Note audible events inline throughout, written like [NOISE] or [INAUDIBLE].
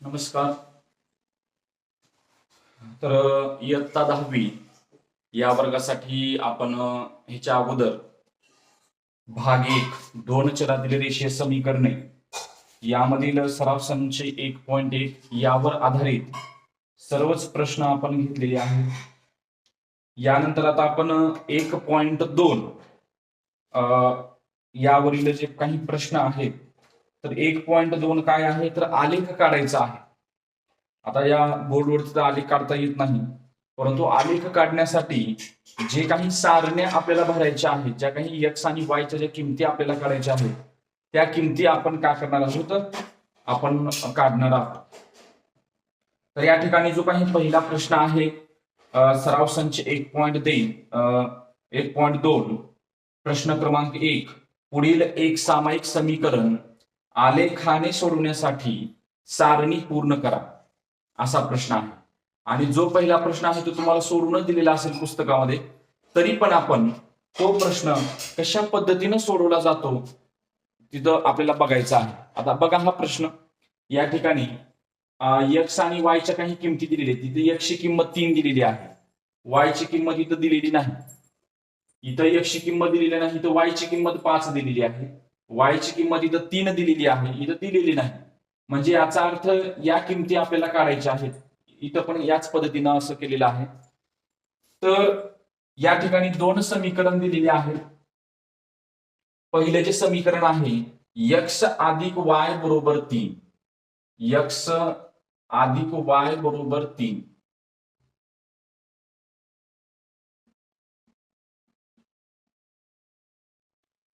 नमस्कार. तर इयत्ता दहावी या वर्गासाठी आपण ह्याच्या अगोदर भाग एक दोन चलातील रेषीय समीकरणे. यामधील सराव संच एक पॉइंट एक यावर आधारित सर्वच प्रश्न आपण घेतलेले आहेत. यानंतर आता आपण एक पॉइंट दोन यावरील जे काही प्रश्न आहेत तर एक पॉइंट दोन काय आहे? तर आलेख काढायचा आहे. आता या बोर्डवरती तर आलेख काढता येत नाही. परंतु आलेख काढण्यासाठी जे काही सारण्या आपल्याला भरायच्या आहेत ज्या काही एक्स आणि वायच्या ज्या किमती आपल्याला काढायच्या आहेत त्या किमती आपण काय करणार आहोत? आपण काढणार आहोत. तर या ठिकाणी जो काही पहिला प्रश्न आहे सराव संच एक पॉइंट देईन. एक पॉइंट दोन. प्रश्न क्रमांक एक. पुढील एक सामायिक समीकरण आलेखाने सोडवण्यासाठी सारणी पूर्ण करा असा प्रश्न आहे. आणि जो पहिला प्रश्न आहे तो तुम्हाला सोडून दिलेला असेल पुस्तकामध्ये तरी पण आपण तो प्रश्न कशा पद्धतीनं सोडवला जातो तिथं आपल्याला बघायचा आहे. आता बघा हा प्रश्न. या ठिकाणी यक्स आणि वायच्या काही किमती दिलेल्या आहेत. तिथे यक्षची किंमत तीन दिलेली आहे. वायची किंमत इथं दिलेली नाही. इथं यक्षची किंमत दिलेली नाही तर वायची किंमत पाच दिलेली आहे. वायची किंमत इथं तीन दिलेली आहे इथं दिलेली नाही. म्हणजे याचा अर्थ या किमती आपल्याला काढायच्या आहेत. इथं पण याच पद्धतीनं असं केलेलं आहे. तर या ठिकाणी दोन समीकरण दिलेले आहेत पहिले जे समीकरण आहे यक्ष अधिक वाय बरोबर तीन. यक्ष अधिक वाय बरोबर तीन.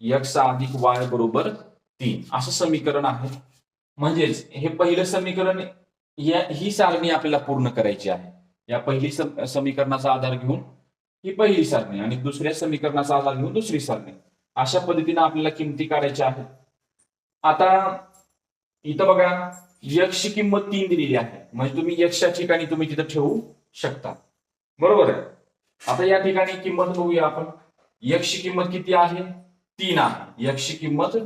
यक्स अधिक वाय बरोबर तीन. असं समीकरण आहे. म्हणजेच हे पहिलं समीकरण या ही सारणी आपल्याला पूर्ण करायची आहे. या पहिली समीकरणाचा आधार घेऊन ही पहिली सारणी आणि दुसऱ्या समीकरणाचा आधार घेऊन दुसरी सारणी. अशा पद्धतीने आपल्याला किमती काढायच्या आहेत. आता इथं बघा यक्षची किंमत तीन दिलेली आहे. म्हणजे तुम्ही यक्षच्या ठिकाणी तुम्ही तिथं ठेवू शकता. बरोबर आहे? आता या ठिकाणी किंमत बघूया आपण. यक्षची किंमत किती आहे? तीन आहे. यक्षची किंमत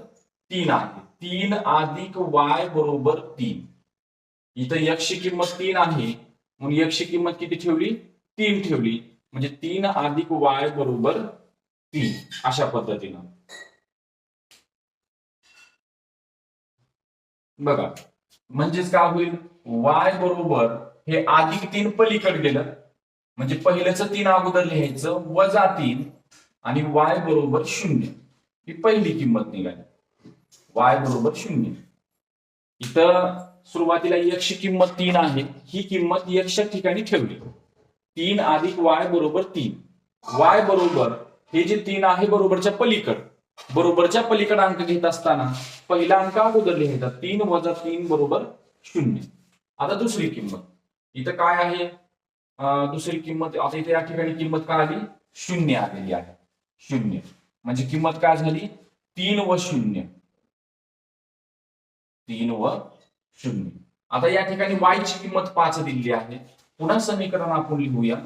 तीन आहे. तीन अधिक वाय बरोबर तीन. इथं यक्षची किंमत तीन आहे. म्हणून यक्षची किंमत किती ठेवली? तीन ठेवली. म्हणजे तीन अधिक वाय बरोबर तीन. अशा पद्धतीनं. बघा. म्हणजेच काय होईल? वाय बरोबर हे अधिक तीन पलीकडे गेलं. म्हणजे पहिल्याच तीन अगोदर लिहायचं वजा तीन आणि वाय बरोबर शून्य. ही पहिली किंमत निघाली. वाय बरोबर शून्य. इथं सुरुवातीला यक्ष किंमत तीन आहे. ही किंमत यक्षच्या ठिकाणी ठेवली. तीन अधिक वाय बरोबर तीन. वाय बरोबर हे जे तीन आहे बरोबरच्या पलीकड. बरोबरच्या पलीकड अंक घेत असताना पहिला अंक अगोदर लिहायचा. तीन वजा तीन बरोबर शून्य. आता दुसरी किंमत. इथं काय आहे? दुसरी किंमत आता इथे या ठिकाणी किंमत काय आली? शून्य आलेली आहे. शून्य. म्हणजे किंमत काय झाली? तीन व शून्य. तीन व शून्य. आता या ठिकाणी वाय ची किंमत पाच दिलेली आहे. पुन्हा समीकरण आपण लिहूया.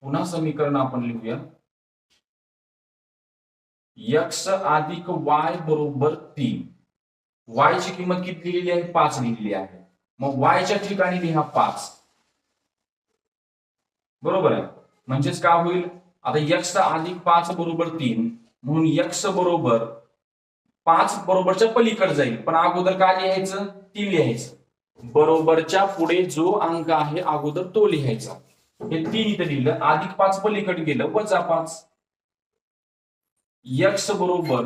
पुन्हा समीकरण आपण लिहूया. यक्स अधिक वाय बरोबर तीन. वाय ची किंमत किती लिहिली आहे? पाच लिहिलेली आहे. मग वायच्या ठिकाणी लिहा पाच. बरोबर आहे. म्हणजेच काय होईल? आता यक्स अधिक पाच बरोबर तीन म्हणून यक्स बरोबर पाच बरोबरच्या पलीकडे जाईल. पण अगोदर काय लिहायचं? तीन लिहायचं. बरोबरच्या पुढे जो अंक आहे अगोदर तो लिहायचा. हे तीन इथं लिहिलं. अधिक पाच पलीकडे गेलं वजा पाच. यक्स बरोबर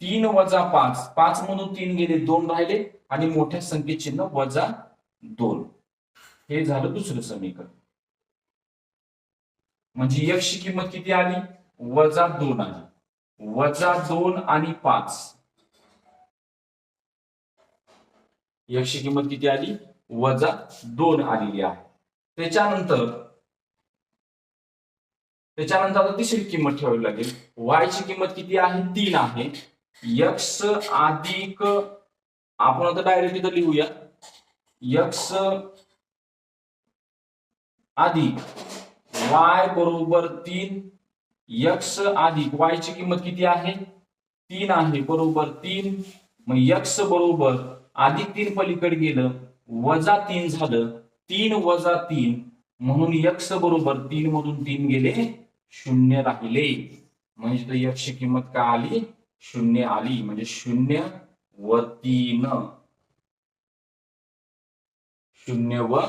तीन वजा पाच. पाच म्हणून तीन गेले दोन राहिले. आणि मोठ्या संख्येत चिन्ह वजा दोन. हे झालं दुसरं समीकरण. म्हणजे यक्षची किंमत किती आली? वजा दोन आली. वजा दोन आणि पाच. यक्षची किंमत किती आली? वजा दोन आलेली आहे. त्याच्यानंतर त्याच्यानंतर आता तिसरी किंमत ठेवावी लागेल. वाय ची किंमत किती आहे? तीन आहे. यक्स अधिक आपण आता डायरेक्ट इथं लिहूया. यक्स अधिक वाय बरोबर तीन यक्स अधिक वायची ची किंमत किती आहे? तीन आहे बरोबर तीन. मग यक्स बरोबर अधिक तीन पलीकडे गेलं वजा तीन झालं तीन वजा तीन. म्हणून यक्स बरोबर तीन मधून तीन गेले शून्य राहिले. म्हणजे यक्ष किंमत काय आली? शून्य आली. म्हणजे शून्य व तीन. शून्य व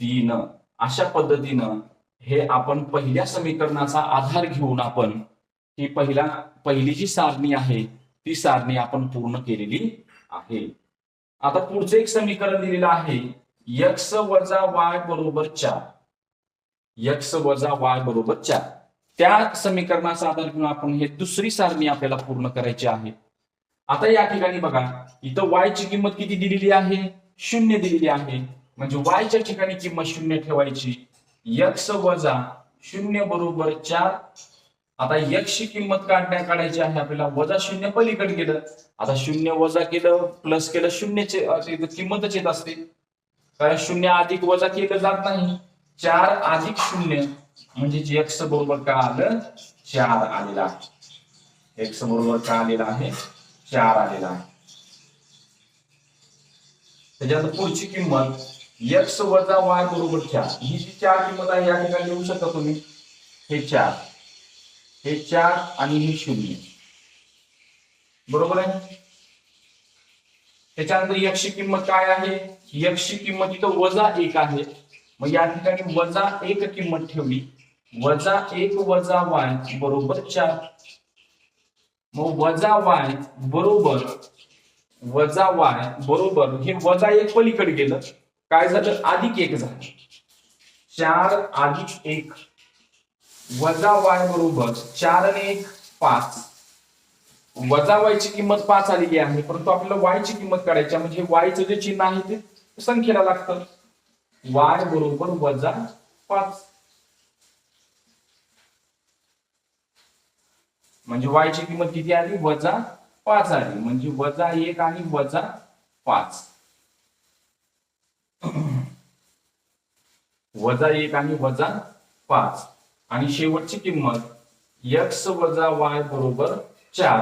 तीन. अशा पद्धतीनं हे आपण पहिल्या समीकरणाचा आधार घेऊन आपण ही पहिला पहिली जी सारणी आहे ती सारणी आपण पूर्ण केलेली आहे. आता पुढचं एक समीकरण दिलेलं आहे यक्स वजा वाय बरोबर चार. यक्स वजा वाय बरोबर चार. त्या समीकरणाचा आधार घेऊन आपण हे दुसरी सारणी आपल्याला पूर्ण करायची आहे. आता या ठिकाणी बघा इथं वायची किंमत किती दिलेली आहे? शून्य दिलेली आहे. म्हणजे वायच्या ठिकाणी किंमत शून्य ठेवायची. यक्ष वजा शून्य बरोबर चार. आता यक्षची किंमत काढण्या काढायची आहे आपल्याला. वजा शून्य पलीकडे गेलं आता शून्य वजा केलं प्लस केलं शून्यचे किंमतच येत असते. कारण शून्य अधिक वजा केलं जात नाही. चार अधिक शून्य म्हणजे एक्स बरोबर काय आलं? चार आलेला आहे. एक्स बरोबर काय आलेला आहे? चार आलेला आहे. त्याच्यात पुढची किंमत. एक्स वजा वाय बरोबर चार. ही जी चार किंमत आहे या ठिकाणी लिहू शकता तुम्ही? हे चार. हे चार आणि हे शून्य. बरोबर आहे? त्याच्यानंतर यक्षची किंमत काय आहे? यक्षची किंमत इथं वजा एक आहे. मग या ठिकाणी वजा एक किंमत ठेवली. वजा एक वजा वाय बरोबर चार. मग वजा वाय बरोबर वजा वाय बरोबर हे वजा एक पलीकडे गेलं. काय झालं? अधिक एक झालं. चार अधिक एक वजा वाय बरोबर चार आणि एक पाच. वजा वायची किंमत पाच आलेली आहे परंतु आपल्याला वायची किंमत काढायची म्हणजे वायचं जे चिन्ह आहे ते संख्येला लागतं. वाय बरोबर वजा पाच. म्हणजे वायची किंमत किती आली? वजा पाच आली. म्हणजे वजा एक आणि वजा पाच. [CLEARS THROAT] वजा एक आणि वजा पाच. आणि शेवटची किंमत एक्स वजा वाय बरोबर चार.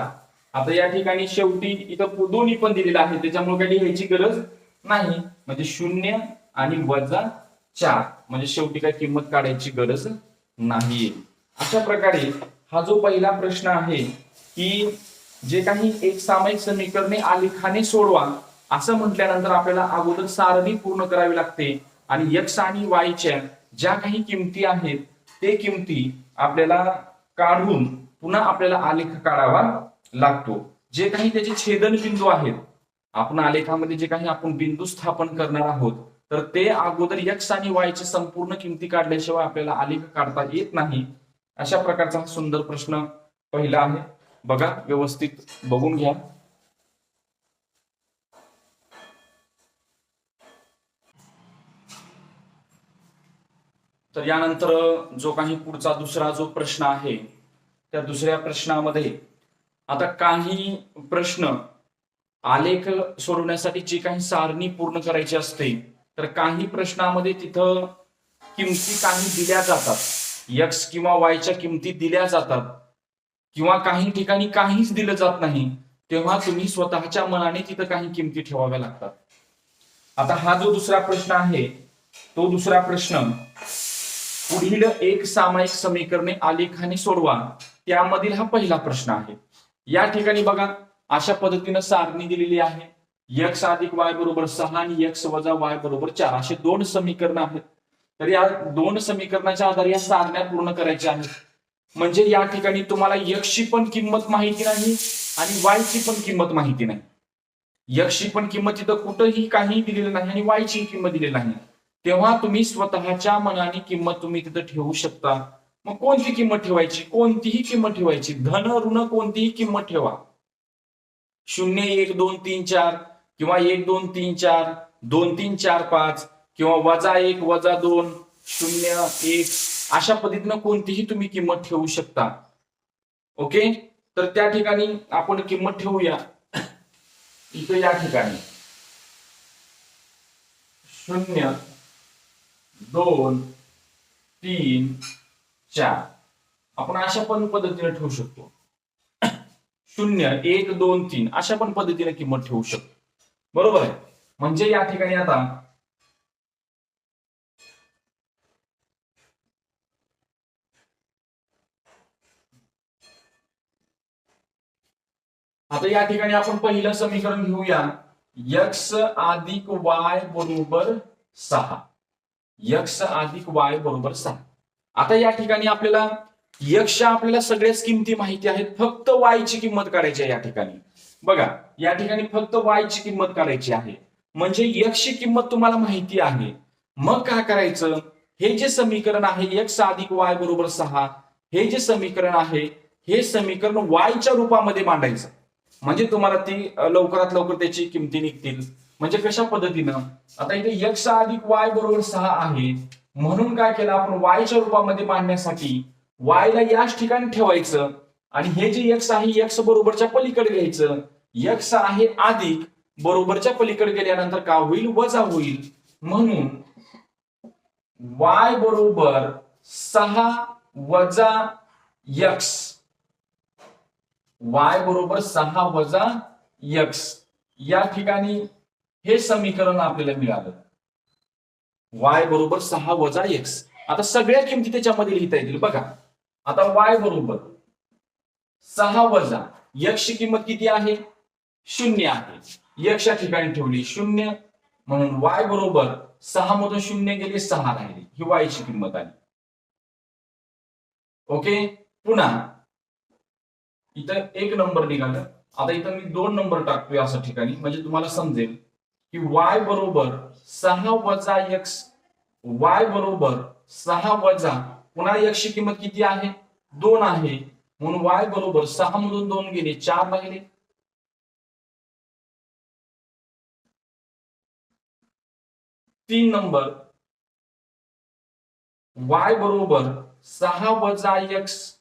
आता या ठिकाणी शेवटी इथं दोन्ही पण दिलेलं आहे. त्याच्यामुळे काही लिहायची गरज नाही. म्हणजे शून्य आणि वजा चार. म्हणजे शेवटी काही किंमत काढायची गरज नाहीये अशा प्रकारे हा जो पहिला प्रश्न आहे की जे काही एक सामायिक समीकरणे आलेखाने सोडवा असं म्हटल्यानंतर आपल्याला अगोदर सारणी पूर्ण करावी लागते. आणि एक्स आणि वायच्या ज्या काही किमती आहेत ते किमती आपल्याला काढून पुन्हा आपल्याला आलेख काढावा लागतो. जे काही त्याचे छेदन बिंदू आहेत आपण आलेखामध्ये जे काही आपण बिंदू स्थापन करणार आहोत तर ते अगोदर एक्स आणि वायचे संपूर्ण किमती काढल्याशिवाय आपल्याला आलेख काढता येत नाही. अशा प्रकारचा हा सुंदर प्रश्न पहिला आहे. बघा व्यवस्थित बघून घ्या. तर यानंतर जो काही पुढचा दुसरा जो प्रश्न आहे त्या दुसऱ्या प्रश्नामध्ये आता काही प्रश्न आलेख सोडवण्यासाठी जी काही सारणी पूर्ण करायची असते तर काही प्रश्नामध्ये तिथं किमती काही दिल्या जातात. यक्स किंवा वायच्या किमती दिल्या जातात. किंवा काही ठिकाणी काहीच दिलं जात नाही तेव्हा तुम्ही स्वतःच्या मनाने तिथं काही किमती ठेवाव्या लागतात. आता हा जो दुसरा प्रश्न आहे तो दुसरा प्रश्न पुढील एक सामायिक समीकरणे आलेखाने सोडवा. त्यामधील हा पहिला प्रश्न आहे. या ठिकाणी बघा अशा पद्धतीनं सारणी दिलेली आहे. यक्स अधिक वाय बरोबर सहा आणि यक्स वजा वाय बरोबर चार असे दोन समीकरण आहेत. तर या दोन समीकरणाच्या आधारे या सारण्या पूर्ण करायच्या आहेत. म्हणजे या ठिकाणी तुम्हाला यक्षची पण किंमत माहिती नाही आणि वायची पण किंमत माहिती नाही. यक्षची पण किंमत इथं कुठंही काही दिलेलं नाही आणि वायची किंमत दिलेली नाही. तेव्हा तुम्ही स्वतःच्या मनाने किंमत तुम्ही तिथं ठेवू शकता. मग कोणती किंमत ठेवायची? कोणतीही किंमत ठेवायची. धन ऋण कोणतीही किंमत ठेवा. शून्य एक दोन तीन चार किंवा एक दोन तीन चार दोन तीन चार पाच किंवा वजा एक वजा दोन शून्य एक अशा पद्धतीनं कोणतीही तुम्ही किंमत ठेवू शकता. ओके? तर त्या ठिकाणी आपण किंमत ठेवूया. इथं या ठिकाणी. शून्य दोन तीन चार. आपण अशा पण पद्धतीने ठेवू शकतो. शून्य एक दोन तीन. अशा पण पद्धतीने किंमत ठेवू शकतो. बरोबर आहे? म्हणजे या ठिकाणी आता आता या ठिकाणी आपण पहिलं समीकरण घेऊया. यक्स अधिक वाय बरोबर सहा. यक्ष अधिक वाय बरोबर सहा. आता या ठिकाणी आपल्याला यक्ष आपल्याला सगळ्याच किमती माहिती आहेत. फक्त वायची ची किंमत काढायची आहे या ठिकाणी. बघा या ठिकाणी फक्त वायची ची किंमत काढायची आहे. म्हणजे यक्षची किंमत तुम्हाला माहिती आहे. मग काय करायचं? हे जे समीकरण आहे यक्ष अधिक वाय बरोबर सहा हे जे समीकरण आहे हे समीकरण वायच्या रूपामध्ये मांडायचं. म्हणजे तुम्हाला ती लवकरात लवकर त्याची किमती निघतील. म्हणजे कशा पद्धतीनं? आता इथे यक्ष अधिक वाय बरोबर सहा आहे. म्हणून काय केलं आपण वायच्या रूपामध्ये मांडण्यासाठी वायला याच ठिकाणी ठेवायचं आणि हे जे यक्ष आहे यक्ष बरोबरच्या पलीकडे घ्यायचं. यक्ष आहे अधिक बरोबरच्या पलीकडे गेल्यानंतर काय होईल? वजा होईल. म्हणून वाय बरोबर सहा वजा यक्ष वाय बरोबर सहा वजा यक्ष या ठिकाणी हे समीकरण आपल्याला मिळालं. वाय बरोबर सहा वजा एक्स आता सगळ्या किमती त्याच्यामध्ये लिहिता येतील. बघा. आता वाय बरोबर सहा वजा यक्षची किंमत किती आहे? शून्य आहे. यक्षच्या ठिकाणी ठेवली शून्य. म्हणून वाय बरोबर सहा मधून शून्य गेले सहा राहिले. ही वायची ची किंमत आली ओके? पुन्हा. इथं एक नंबर निघालं. आता इथं मी दोन नंबर टाकतोय असं ठिकाणी. म्हणजे तुम्हाला समजेल. की वाय बरोबर सहा वजा एक्स वाय बरोबर सहा वजा पुन्हा x ची किंमत किती आहे? दोन आहे. म्हणून वाय बरोबर सहा मधून दोन गेले चार राहिले. तीन नंबर. वाय बरोबर सहा वजा एक्स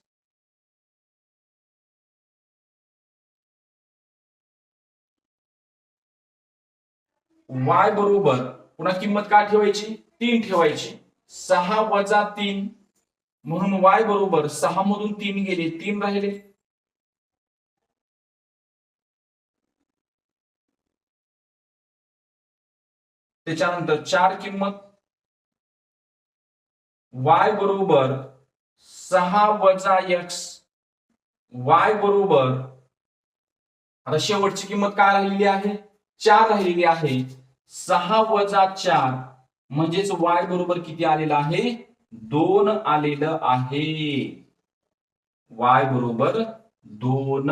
वाय बरोबर पुन्हा किंमत काय ठेवायची? तीन ठेवायची. सहा वजा तीन म्हणून वाय बरोबर सहा मधून तीन गेले तीन राहिले. त्याच्यानंतर चार किंमत. वाय बरोबर सहा वजा एक्स वाय बरोबर. आता शेवटची किंमत काय राहिलेली आहे? चार राहिलेली आहे. सहा वजा चार म्हणजेच वाय बरोबर किती आलेलं आहे? दोन आलेलं आहे. वाय बरोबर दोन.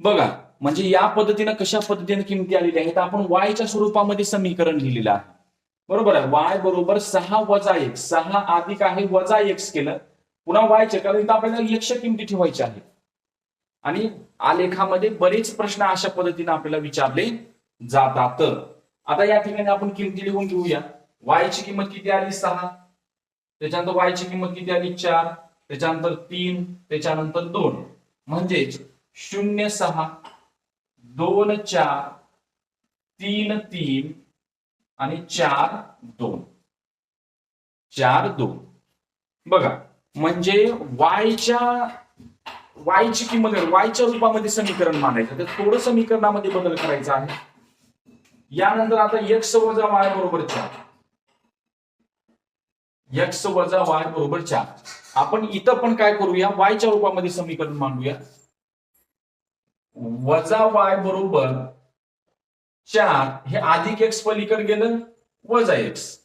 बघा म्हणजे या पद्धतीनं कशा पद्धतीने किमती आलेल्या आहेत? आपण वायच्या स्वरूपामध्ये समीकरण लिहिलेलं आहे. बरोबर आहे? वाय बरोबर सहा वजा एक. सहा अधिक आहे वजा एक्स केलं. पुन्हा वायचे कारण इथं आपल्याला एकशे किमती ठेवायच्या आहेत. आणि आलेखामध्ये बरेच प्रश्न अशा पद्धतीने आपल्याला विचारले जातात. आता या ठिकाणी आपण किमती लिहून घेऊया. वायची ची किंमत किती आली? सहा. त्याच्यानंतर वायची किंमत किती आली? चार. त्याच्यानंतर तीन. त्याच्यानंतर दोन. म्हणजेच शून्य सहा दोन चार तीन तीन आणि चार दोन. चार दोन. बघा म्हणजे वायच्या वायची किंमत वायच्या रूपामध्ये समीकरण मांडायचं तर थोडं समीकरणामध्ये बदल करायचा आहे. यानंतर आता यक्ष वजा वाय बरोबर चार. यक्ष वजा वाय बरोबर चार. आपण इथं पण काय करूया? वायच्या रूपामध्ये समीकरण मांडूया. वजा वाय बरोबर चार हे अधिक एक्स पलीकडे गेलं वजा एक्स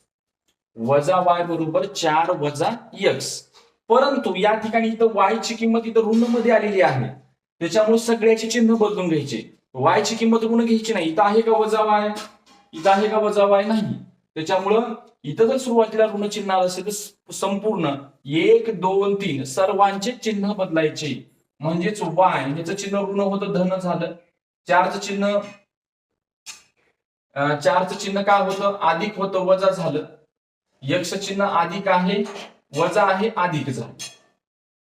वजा वाय बरोबर चार वजा एक्स परंतु या ठिकाणी इथं वाय ची किंमत इथं ऋणमध्ये आलेली आहे. त्याच्यामुळे सगळ्याचे चिन्ह बदलून घ्यायचे. वायची किंमत ऋण घ्यायची नाही. इथं आहे का वजा वाय इथं आहे का वजा वाय नाही? त्याच्यामुळं इथं जर सुरुवातीला ऋण चिन्ह आलं असेल तर संपूर्ण एक दोन तीन सर्वांचे चिन्ह बदलायचे. म्हणजेच वाय ह्याचं चिन्ह ऋण होतं धन झालं. चारचं चिन्ह चारचं चिन्ह काय होतं? अधिक होतं वजा झालं. यक्ष चिन्ह अधिक आहे. वजा आहे अधिक झालं.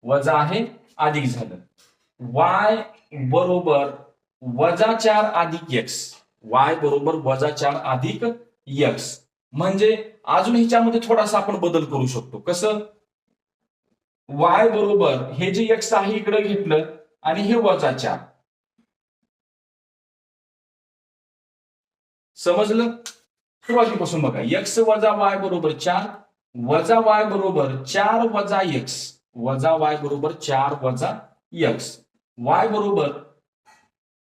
वजा आहे अधिक झालं. वाय बरोबर वजा चार अधिक एक्स वाय बरोबर वजा चार अधिक एक्स म्हणजे अजून ह्याच्यामध्ये थोडासा आपण बदल करू शकतो. कसं? वाय बरोबर हे जे एक्स आहे इकडे घेतलं आणि हे वजा चार. समजलं? सुरुवातीपासून बघा. एक्स वजा वाय बरोबर चार वजा वाय बरोबर चार वजा एक्स वजा वाय बरोबर चार वजा यक्स वाय बरोबर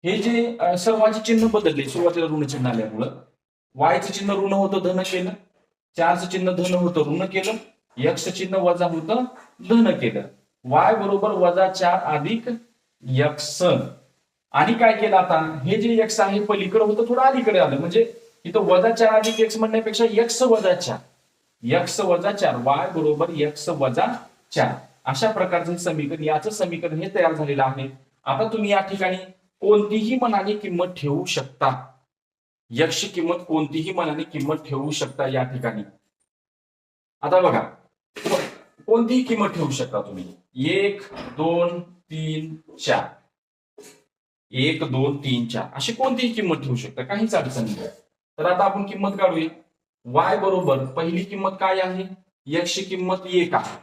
हे जे अं, सर्वांचे चिन्ह बदलले सुरुवातीला ऋण चिन्ह आल्यामुळं. वायचं चिन्ह ऋण होतं धन केलं. चारचं चिन्ह धन होतं ऋण केलं. यक्ष चिन्ह वजा होतं धन केलं. वाय बरोबर वजा चार अधिक यक्स आणि काय केलं आता? हे जे यक्स आहे पलीकडे होतं थोडं अलीकडे आलं. म्हणजे इथं वजा चार अधिक एक्स म्हणण्यापेक्षा यक्स वजा चार. यक्ष वजा चार वाय बरोबर यक्ष वजा चार. अशा प्रकारचं समीकरण याचं समीकरण हे तयार झालेलं आहे. आता तुम्ही या ठिकाणी कोणतीही मनाने किंमत ठेवू शकता. यक्ष किंमत कोणतीही मनाने किंमत ठेवू शकता या ठिकाणी. आता बघा कोणतीही किंमत ठेवू शकता तुम्ही. एक दोन तीन चार. एक दोन तीन चार. अशी कोणतीही किंमत ठेवू शकता. काहीच अडचण नाही. तर आता आपण किंमत काढूया. वाय बरोबर पहिली किंमत काय आहे? यक्षी किंमत एक आहे.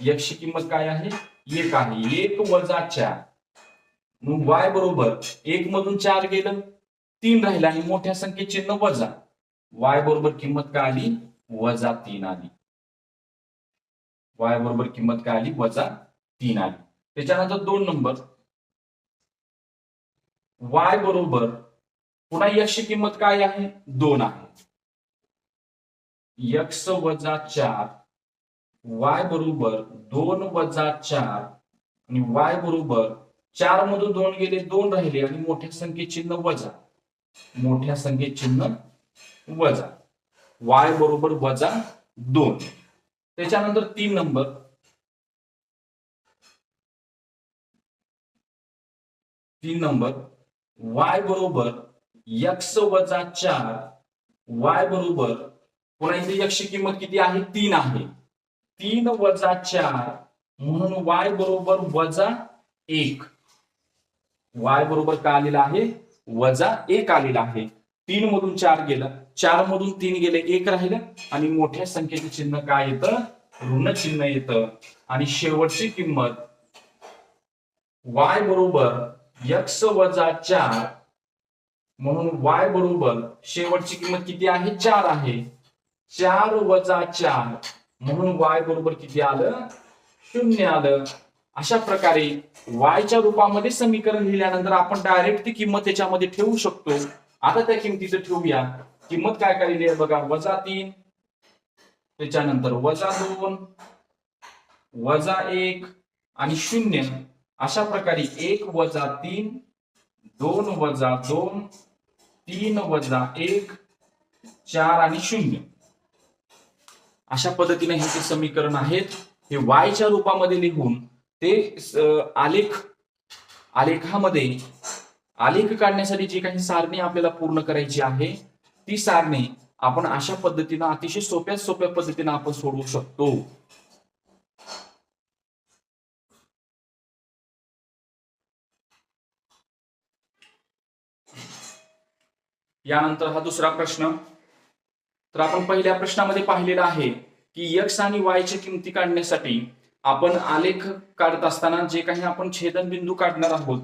यक्ष किंमत काय आहे? एक आहे. एक वजा चार. मग वाय बरोबर एक मधून चार गेलं. तीन राहिलं आणि मोठ्या संख्येत चिन्ह वजा. वाय बरोबर किंमत काय आली? वजा तीन आली. वाय बरोबर किंमत काय आली? वजा तीन आली. त्याच्यानंतर दोन नंबर. वाय बरोबर पुन्हा यक्ष किंमत काय आहे? दोन आहे. यक्ष वजा चार वाय बरोबर दोन वजा चार आणि वाय बरोबर चार मधून दोन गेले दोन राहिले आणि मोठ्या संख्येत चिन्ह वजा. मोठ्या संख्येत चिन्ह वजा. वाय बरोबर वजा दोन. त्याच्यानंतर तीन नंबर. तीन नंबर. वाय बरोबर यक्ष वजा चार वाय बरोबर पुन्हा इथे यक्ष किंमत किती आहे? तीन आहे. तीन वजा चार म्हणून वाय बरोबर वजा एक. वाय बरोबर काय आलेला आहे? वजा एक आलेला आहे. तीन मधून चार गेलं. चार मधून तीन गेले एक राहिलं. आणि मोठ्या संख्येचे चिन्ह काय येतं? ऋण चिन्ह येतं. आणि शेवटची किंमत वाय बरोबर यक्स वजा चार म्हणून वाय बरोबर शेवटची किंमत किती आहे? चार आहे. चार वजा चार. म्हणून वाय बरोबर किती आलं? शून्य आलं. अशा प्रकारे वायच्या रूपामध्ये समीकरण लिहिल्यानंतर आपण डायरेक्ट ती किंमत त्याच्यामध्ये ठेवू शकतो. आता त्या किमतीचं ठेवूया. किंमत काय काय आहे बघा? वजा तीन. त्याच्यानंतर वजा दोन. वजा एक. आणि शून्य. अशा प्रकारे एक वजा तीन. दोन वजा दोन. तीन वजा एक. चार आणि शून्य. अशा पद्धतीने हे जे समीकरण आहेत हे वायच्या रूपामध्ये लिहून ते आलेख आलेखामध्ये आलेख काढण्यासाठी जी काही सारणी आपल्याला पूर्ण करायची आहे ती सारणी आपण अशा पद्धतीनं अतिशय सोप्या सोप्या पद्धतीनं आपण सोडवू शकतो. यानंतर हा दुसरा प्रश्न. तर आपण पहिल्या प्रश्नामध्ये पाहिलेलं आहे की यक्ष आणि वायच्या किमती काढण्यासाठी आपण आलेख काढत असताना जे काही आपण छेदनबिंदू काढणार आहोत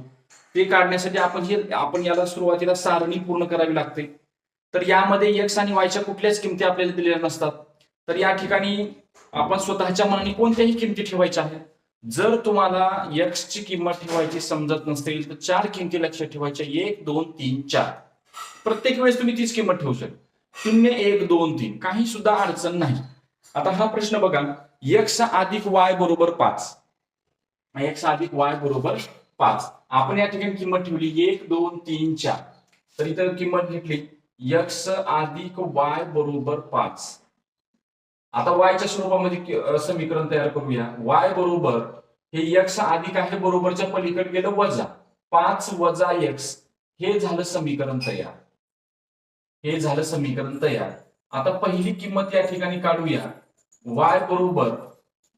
ते काढण्यासाठी आपण हे आपण याला सुरुवातीला सारणी पूर्ण करावी लागते. तर यामध्ये यक्ष आणि वायच्या कुठल्याच किमती आपल्याला दिलेल्या नसतात. तर या ठिकाणी आपण स्वतःच्या मनाने कोणत्याही किमती ठेवायच्या आहेत? जर तुम्हाला यक्स ची किंमत ठेवायची समजत नसेल तर चार किमती लक्षात ठेवायच्या. एक दोन तीन चार. प्रत्येक वेळेस तुम्ही तीच किंमत ठेवू शकता. शून्य एक दोन तीन. काही सुद्धा अडचण नाही. आता हा प्रश्न बघा. एक्स अधिक वाय बरोबर पाच. एक्स अधिक वाय बरोबर पाच. आपण या ठिकाणी किंमत ठेवली. एक दोन तीन चार. तर इथं किंमत घेतली. एक्स अधिक वाय बरोबर पाच. आता वायच्या स्वरूपामध्ये समीकरण तयार करूया. वाय बरोबर हे एक्स अधिक आहे बरोबरच्या पलीकडे गेलं वजा. पाच वजा एक्स हे झालं समीकरण तयार. हे झालं समीकरण तयार. आता पहिली किंमत या ठिकाणी काढूया. वाय बरोबर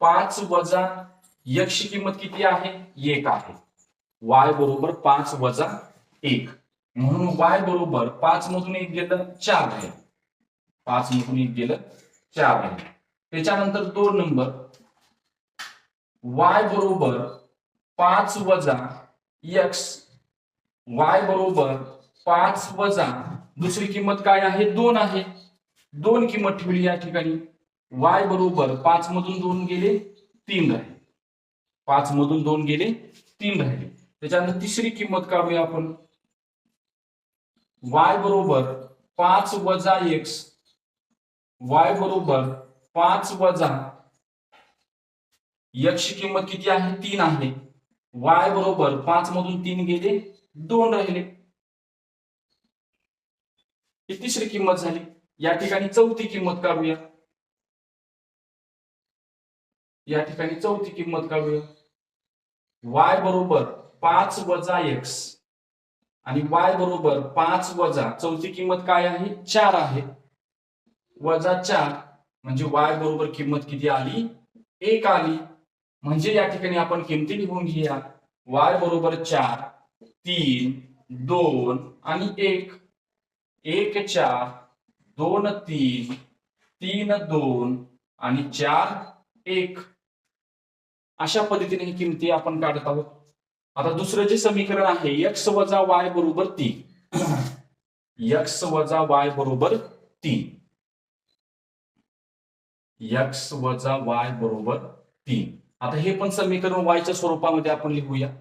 पाच वजा यक्ष किंमत किती आहे? एक आहे. वाय बरोबर पाच वजा एक. म्हणून वाय बरोबर पाच मधून एक गेलं चार आहे. पाच मधून एक गेलं चार आहे. त्याच्यानंतर दोन नंबर. वाय बरोबर पाच वजा यक्स वाय बरोबर पाच वजा दुसरी किंमत काय आहे? दोन आहे. दोन किंमत ठेवली या ठिकाणी. वाय बरोबर पाच मधून दोन गेले तीन राहिले. पाच मधून दोन गेले तीन राहिले. त्याच्यानंतर तिसरी किंमत काढूया आपण. वाय बरोबर पाच वजा एक्स. वाय बरोबर पाच वजा ची किंमत किती आहे? तीन आहे. वाय बरोबर पाच मधून तीन गेले दोन राहिले. ही तिसरी किंमत झाली. या ठिकाणी चौथी किंमत काढूया. या ठिकाणी चौथी किंमत काढूया. वाय बरोबर पाच वजा एक्स आणि वाय बरोबर पाच वजा चौथी किंमत काय आहे? चार आहे. वजा चार म्हणजे वाय बरोबर किंमत किती आली? एक आली. म्हणजे या ठिकाणी आपण किमती लिहून घेऊया. वाय बरोबर चार तीन दोन आणि एक. एक चार दोन तीन तीन दोन आणि चार एक. अशा पद्धतीने ही किमती आपण काढत आहोत. आता दुसरं जे समीकरण आहे एक्स वजा वाय बरोबर तीन. एक्स वजा वाय बरोबर तीन. एक्स वजा वाय बरोबर तीन. आता हे पण समीकरण वायच्या स्वरूपामध्ये आपण लिहूया.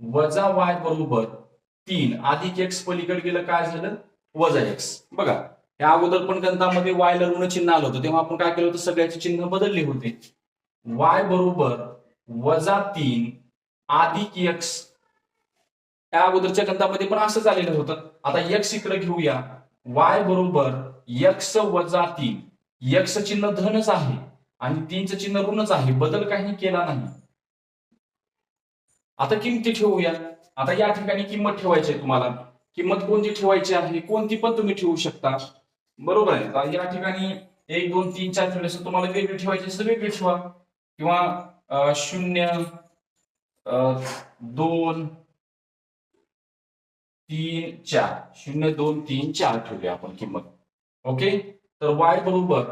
वजा वाय बरोबर तीन. अधिक एक्स पलीकडे गेलं काय झालं? वजा एक्स बघा या अगोदर पण गणितामध्ये वायला ऋण चिन्ह आलं होतं. तेव्हा आपण काय केलं होतं? सगळ्याचे चिन्ह बदलले होते. वाय बरोबर वजा तीन अधिक एक्स या अगोदरच्या गणितामध्ये पण असं झालेलं होतं. आता एक्स इकडे घेऊया. वाय बरोबर एक्स वजा तीन. एक्स चिन्ह धनच आहे आणि तीनचं चिन्ह ऋणच आहे. बदल काही केला नाही. आता किमती ठेवूया. आता या ठिकाणी किंमत ठेवायची आहे तुम्हाला. किंमत कोणती ठेवायची आहे? कोणती पण तुम्ही ठेवू शकता. बरोबर आहे. आता या ठिकाणी एक दोन तीन चार ठेवले तुम्हाला वेगळी ठेवायची असेल वेगळी ठेवा. किंवा शून्य दोन तीन चार. शून्य दोन तीन चार ठेवूया आपण किंमत. ओके? तर वाय बरोबर.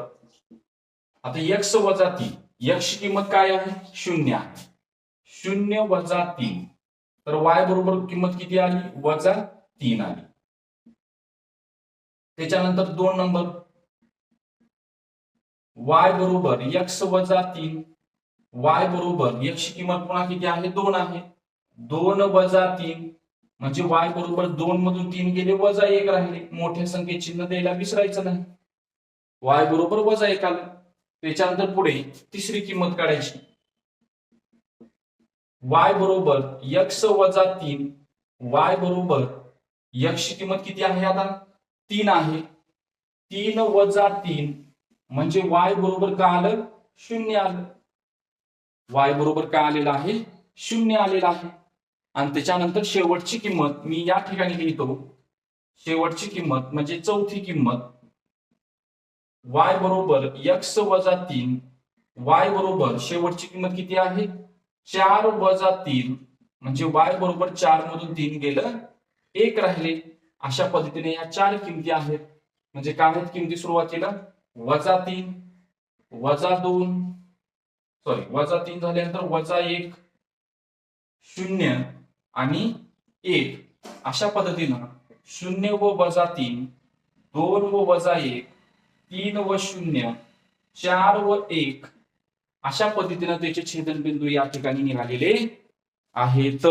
आता एक्स वजा तीन. यक्ष किंमत काय आहे? शून्य आहे. शून्य वजा तीन. तर वाय बरोबर किंमत किती आली? वजा तीन आली. त्याच्यानंतर दोन नंबर. वाय बरोबर एक्स वजा तीन. वाय बरोबर यक्ष किंमत पुन्हा किती आहे? दोन आहे. दोन वजा तीन. म्हणजे वाय बरोबर दोन मधून तीन गेले वजा एक राहिले. मोठ्या संख्येत चिन्ह द्यायला विसरायचं नाही. वाय बरोबर वजा एक आलं. त्याच्यानंतर पुढे तिसरी किंमत काढायची. वाय बरोबर एक्स वजा तीन. वाय बरोबर यक्षची किंमत किती आहे आता? तीन आहे. तीन वजा तीन म्हणजे वाय बरोबर का आलं? शून्य आलं. वाय बरोबर काय आलेलं आहे? शून्य आलेलं आहे. आणि त्याच्यानंतर शेवटची किंमत मी या ठिकाणी लिहितो. शेवटची किंमत म्हणजे चौथी किंमत. वाय बरोबर यक्स वजा तीन. वाय बरोबर शेवटची किंमत किती आहे? चार वजा तीन. म्हणजे वाय बरोबर चार मधून तीन गेलं. एक राहिले अशा पद्धतीने या चार किमती आहेत. म्हणजे काय आहेत? किमती सुरुवातीला वजा तीन वजा दोन सॉरी वजा तीन झाल्यानंतर वजा एक शून्य आणि एक. अशा पद्धतीनं शून्य व वजा तीन दोन व वजा एक तीन व शून्य चार व एक अशा पद्धतीनं त्याचे छेदनबिंदू या ठिकाणी निघालेले आहेत.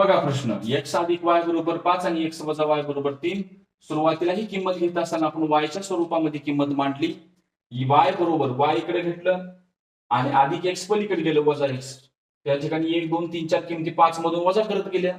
बघा प्रश्न. एक्स अधिक वाय बरोबर पाच आणि एक्स वजा वाय बरोबर तीन. सुरुवातीला ही किंमत घेत असताना आपण वायच्या स्वरूपामध्ये किंमत मांडली. वाय बरोबर वाय इकडे घेतलं आणि अधिक एक्स पलीकडे गेलं वजा एक्स त्या ठिकाणी एक दोन तीन चार किमती पाच मधून वजा करत गेल्या.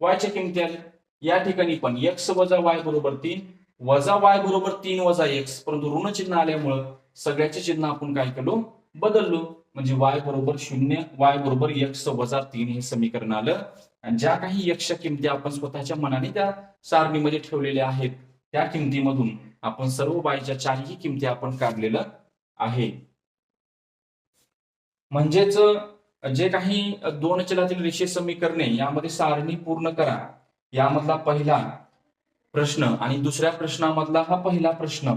वायच्या किमती आल्या. या ठिकाणी पण एक्स वजा वाय बरोबर तीन वजा वाय बरोबर तीन वजा एक्स परंतु ऋण चिन्ह आल्यामुळं सगळ्याचे चिन्ह आपण काय केलो? बदललो. म्हणजे वाय बरोबर शून्य वाय बरोबर एक्स वजा तीन हे समीकरण आलं. ज्या काही यक्ष किमती आपण स्वतःच्या मनाने त्या सारणीमध्ये ठेवलेल्या आहेत त्या किमतीमधून आपण सर्व बाईच्या चारही किमती आपण काढलेलं आहे. म्हणजेच जे काही दोन चलातील रेषे समीकरणे यामध्ये सारणी पूर्ण करा यामधला पहिला प्रश्न आणि दुसऱ्या प्रश्नामधला हा पहिला प्रश्न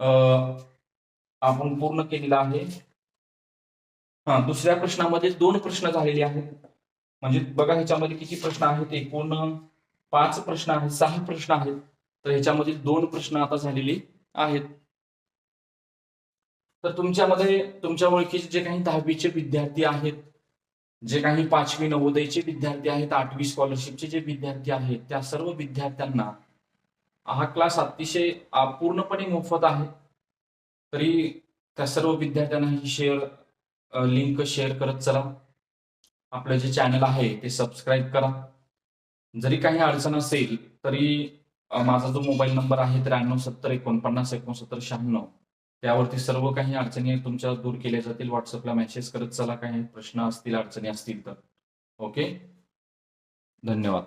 अं, आपण पूर्ण केलेला आहे. हा दुसऱ्या प्रश्नामध्ये दोन प्रश्न झालेले आहेत. म्हणजे बघा ह्याच्यामध्ये किती प्रश्न आहेत? एकूण पाच प्रश्न आहेत सहा प्रश्न आहेत. तर ह्याच्यामध्ये दोन प्रश्न आता झालेले आहेत. तर तुमच्यामध्ये तुमच्या ओळखीचे जे काही दहावीचे विद्यार्थी आहेत जे काही पाचवी नवोदयचे विद्यार्थी आहेत आठवी स्कॉलरशिपचे जे विद्यार्थी आहेत त्या सर्व विद्यार्थ्यांना हा क्लास अतिशय पूर्णपणे मोफत आहे. तरी त्या सर्व विद्यार्थ्यांना ही शेअर लिंक शेअर करत चला. आपलं जे चॅनल आहे ते सबस्क्राईब करा. जरी काही अडचण असेल तरी माझा जो मोबाईल नंबर आहे त्र्याण्णव सत्तर एकोणपन्नास एकोणसत्तर शहाण्णव त्यावरती सर्व काही अडचणी तुमच्या दूर केल्या जातील. व्हॉट्सअपला मेसेज करत चला. काही प्रश्न असतील अडचणी असतील तर. ओके धन्यवाद.